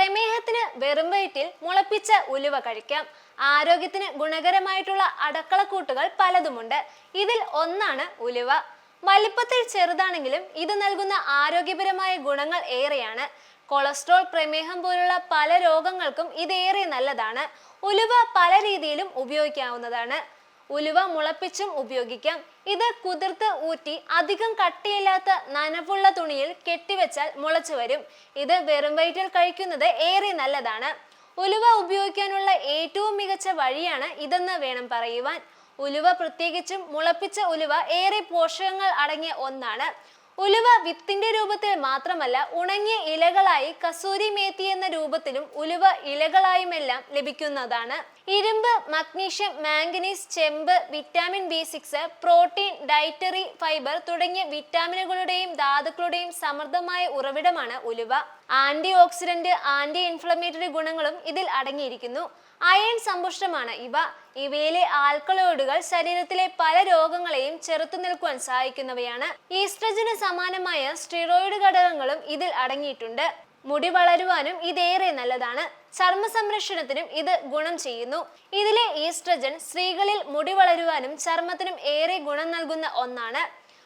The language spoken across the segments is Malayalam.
പ്രമേഹത്തിന് വെറും വയറ്റിൽ മുളപ്പിച്ച ഉലുവ കഴിക്കാം. ആരോഗ്യത്തിന് ഗുണകരമായിട്ടുള്ള അടക്കളക്കൂട്ടുകൾ പലതുമുണ്ട്. ഇതിൽ ഒന്നാണ് ഉലുവ. വലിപ്പത്തിൽ ചെറുതാണെങ്കിലും ഇത് നൽകുന്ന ആരോഗ്യപരമായ ഗുണങ്ങൾ ഏറെയാണ്. കൊളസ്ട്രോൾ പ്രമേഹം പോലുള്ള പല രോഗങ്ങൾക്കും ഇതേറെ നല്ലതാണ്. ഉലുവ പല രീതിയിലും ഉപയോഗിക്കാവുന്നതാണ്. ഉലുവ മുളപ്പിച്ചും ഉപയോഗിക്കാം. ഇത് കുതിർത്ത് ഊറ്റി അധികം കട്ടിയില്ലാത്ത നനവുള്ള തുണിയിൽ കെട്ടിവെച്ചാൽ മുളച്ചു വരും. ഇത് വെറും വയറ്റിൽ കഴിക്കുന്നത് ഏറെ നല്ലതാണ്. ഉലുവ ഉപയോഗിക്കാനുള്ള ഏറ്റവും മികച്ച വഴിയാണ് ഇതെന്ന് വേണം പറയുവാൻ. ഉലുവ പ്രത്യേകിച്ചും മുളപ്പിച്ച ഉലുവ ഏറെ പോഷകങ്ങൾ അടങ്ങിയ ഒന്നാണ്. ഉലുവ വിത്തിന്റെ രൂപത്തിൽ മാത്രമല്ല ഉണങ്ങിയ ഇലകളായി കസൂരി മേത്തി എന്ന രൂപത്തിലും ഉലുവ ഇലകളായുമെല്ലാം ലഭിക്കുന്നതാണ്. ഇരുമ്പ് മഗ്നീഷ്യം മാംഗനീസ് ചെമ്പ് vitamin B six protein dietary fibre തുടങ്ങിയ വിറ്റാമിനുകളുടെയും ധാതുക്കളുടെയും സമൃദ്ധമായ ഉറവിടമാണ് ഉലുവ. ആന്റി ഓക്സിഡന്റ് ആന്റി ഇൻഫ്ലമേറ്ററി ഗുണങ്ങളും ഇതിൽ അടങ്ങിയിരിക്കുന്നു. അയൺ സമ്പുഷ്ടമാണ് ഇവ ഇവയിലെ ആൽക്കലോയിഡുകൾ ശരീരത്തിലെ പല രോഗങ്ങളെയും ചെറുത്തു നിൽക്കുവാൻ സഹായിക്കുന്നവയാണ്. ഈസ്ട്രജന് സമാനമായ സ്റ്റിറോയിഡ് ഘടകങ്ങളും ഇതിൽ അടങ്ങിയിട്ടുണ്ട്. മുടി വളരുവാനും ഇതേറെ നല്ലതാണ്. ചർമ്മ സംരക്ഷണത്തിനും ഇത് ഗുണം ചെയ്യുന്നു. ഇതിലെ ഈസ്ട്രജൻ സ്ത്രീകളിൽ മുടി വളരുവാനും ചർമ്മത്തിനും ഏറെ ഗുണം നൽകുന്ന ഒന്നാണ്.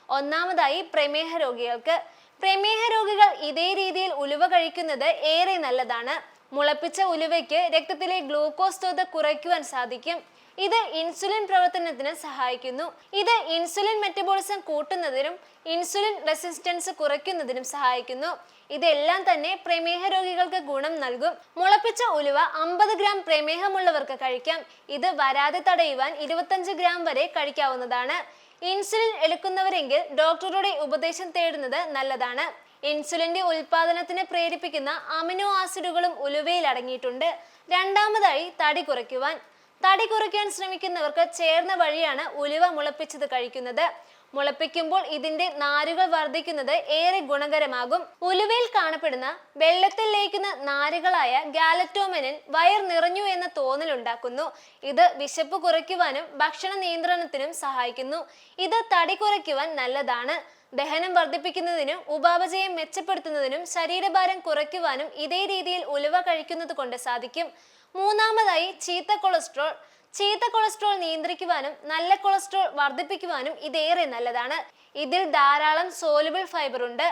ഒന്നാമതായി പ്രമേഹ രോഗികൾക്ക്. പ്രമേഹ രോഗികൾ ഇതേ രീതിയിൽ ഉലുവ കഴിക്കുന്നത് ഏറെ നല്ലതാണ്. മുളപ്പിച്ച ഉലുവയ്ക്ക് രക്തത്തിലെ ഗ്ലൂക്കോസ് തോത് കുറയ്ക്കുവാൻ സാധിക്കും. ഇത് ഇൻസുലിൻ പ്രവർത്തനത്തിന് സഹായിക്കുന്നു. ഇത് ഇൻസുലിൻ മെറ്റബോളിസം കൂട്ടുന്നതിനും ഇൻസുലിൻ റെസിസ്റ്റൻസ് കുറയ്ക്കുന്നതിനും സഹായിക്കുന്നു. ഇതെല്ലാം തന്നെ പ്രമേഹ രോഗികൾക്ക് ഗുണം നൽകും. മുളപ്പിച്ച ഉലുവ അമ്പത് ഗ്രാം പ്രമേഹമുള്ളവർക്ക് കഴിക്കാം. ഇത് വരാതെ തടയുവാൻ ഇരുപത്തഞ്ച് ഗ്രാം വരെ കഴിക്കാവുന്നതാണ്. ഇൻസുലിൻ എടുക്കുന്നവരെങ്കിൽ ഡോക്ടറുടെ ഉപദേശം തേടുന്നത് നല്ലതാണ്. ഇൻസുലിന്റെ ഉൽപാദനത്തിന് പ്രേരിപ്പിക്കുന്ന അമിനോ ആസിഡുകളും ഉലുവയിൽ അടങ്ങിയിട്ടുണ്ട്. രണ്ടാമതായി തടി കുറയ്ക്കുവാൻ. തടി കുറയ്ക്കാൻ ശ്രമിക്കുന്നവർക്ക് ചേർന്ന വഴിയാണ് ഉലുവ മുളപ്പിച്ചത് കഴിക്കുന്നത്. മുളപ്പിക്കുമ്പോൾ ഇതിന്റെ നാരുകൾ വർദ്ധിക്കുന്നത് ഏറെ ഗുണകരമാകും. ഉലുവയിൽ കാണപ്പെടുന്ന വെള്ളത്തിൽ ലയിക്കുന്ന നാരുകളായ ഗാലറ്റോമനിൻ വയർ നിറഞ്ഞു എന്ന തോന്നൽ ഉണ്ടാക്കുന്നു. ഇത് വിശപ്പ് കുറയ്ക്കുവാനും ഭക്ഷണ നിയന്ത്രണത്തിനും സഹായിക്കുന്നു. ഇത് തടി കുറയ്ക്കുവാൻ നല്ലതാണ്. ദഹനം വർദ്ധിപ്പിക്കുന്നതിനും ഉപാപചയം മെച്ചപ്പെടുത്തുന്നതിനും ശരീരഭാരം കുറയ്ക്കുവാനും ഇതേ രീതിയിൽ ഉലുവ കഴിക്കുന്നത് കൊണ്ട് സാധിക്കും. മൂന്നാമതായി ചീത്ത കൊളസ്ട്രോൾ. ചീത്ത കൊളസ്ട്രോൾ നിയന്ത്രിക്കുവാനും നല്ല കൊളസ്ട്രോൾ വർദ്ധിപ്പിക്കുവാനും ഇതേറെ നല്ലതാണ്. ഇതിൽ ധാരാളം സോലുബിൾ ഫൈബർ ഉണ്ട്.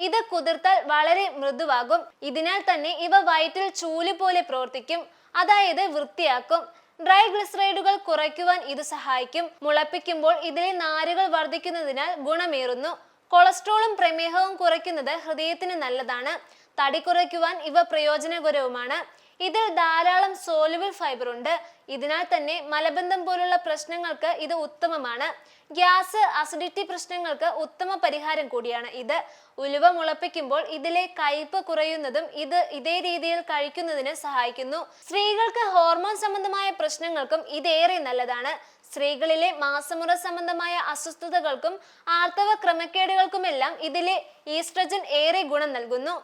ഇത് കുതിർത്താൽ വളരെ മൃദുവാകും. ഇതിനാൽ തന്നെ ഇവ വയറ്റിൽ ചൂൽ പോലെ പ്രവർത്തിക്കും. അതായത് വൃത്തിയാക്കും. ഡ്രൈ ഗ്ലിസറൈഡുകൾ കുറയ്ക്കുവാൻ ഇത് സഹായിക്കും. മുളപ്പിക്കുമ്പോൾ ഇതിലെ നാരുകൾ വർദ്ധിക്കുന്നതിനാൽ ഗുണമേറുന്നു. കൊളസ്ട്രോളും പ്രമേഹവും കുറയ്ക്കുന്നത് ഹൃദയത്തിന് നല്ലതാണ്. തടി കുറയ്ക്കുവാൻ ഇവ പ്രയോജനകരവുമാണ്. ഇതിൽ ധാരാളം സോലുബിൾ ഫൈബർ ഉണ്ട്. ഇതിനാൽ തന്നെ മലബന്ധം പോലുള്ള പ്രശ്നങ്ങൾക്ക് ഇത് ഉത്തമമാണ്. ഗ്യാസ് അസിഡിറ്റി പ്രശ്നങ്ങൾക്ക് ഉത്തമ പരിഹാരം കൂടിയാണ് ഇത്. ഉലുവ മുളപ്പിക്കുമ്പോൾ ഇതിലെ കയ്പ് കുറയുന്നതും ഇത് ഇതേ രീതിയിൽ കഴിക്കുന്നതിന് സഹായിക്കുന്നു. സ്ത്രീകൾക്ക് ഹോർമോൺ സംബന്ധമായ പ്രശ്നങ്ങൾക്കും ഇതേറെ നല്ലതാണ്. സ്ത്രീകളിലെ മാസമുറ സംബന്ധമായ അസ്വസ്ഥതകൾക്കും ആർത്തവ ക്രമക്കേടുകൾക്കുമെല്ലാം ഇതിലെ ഈസ്ട്രജൻ ഏറെ ഗുണം നൽകുന്നു.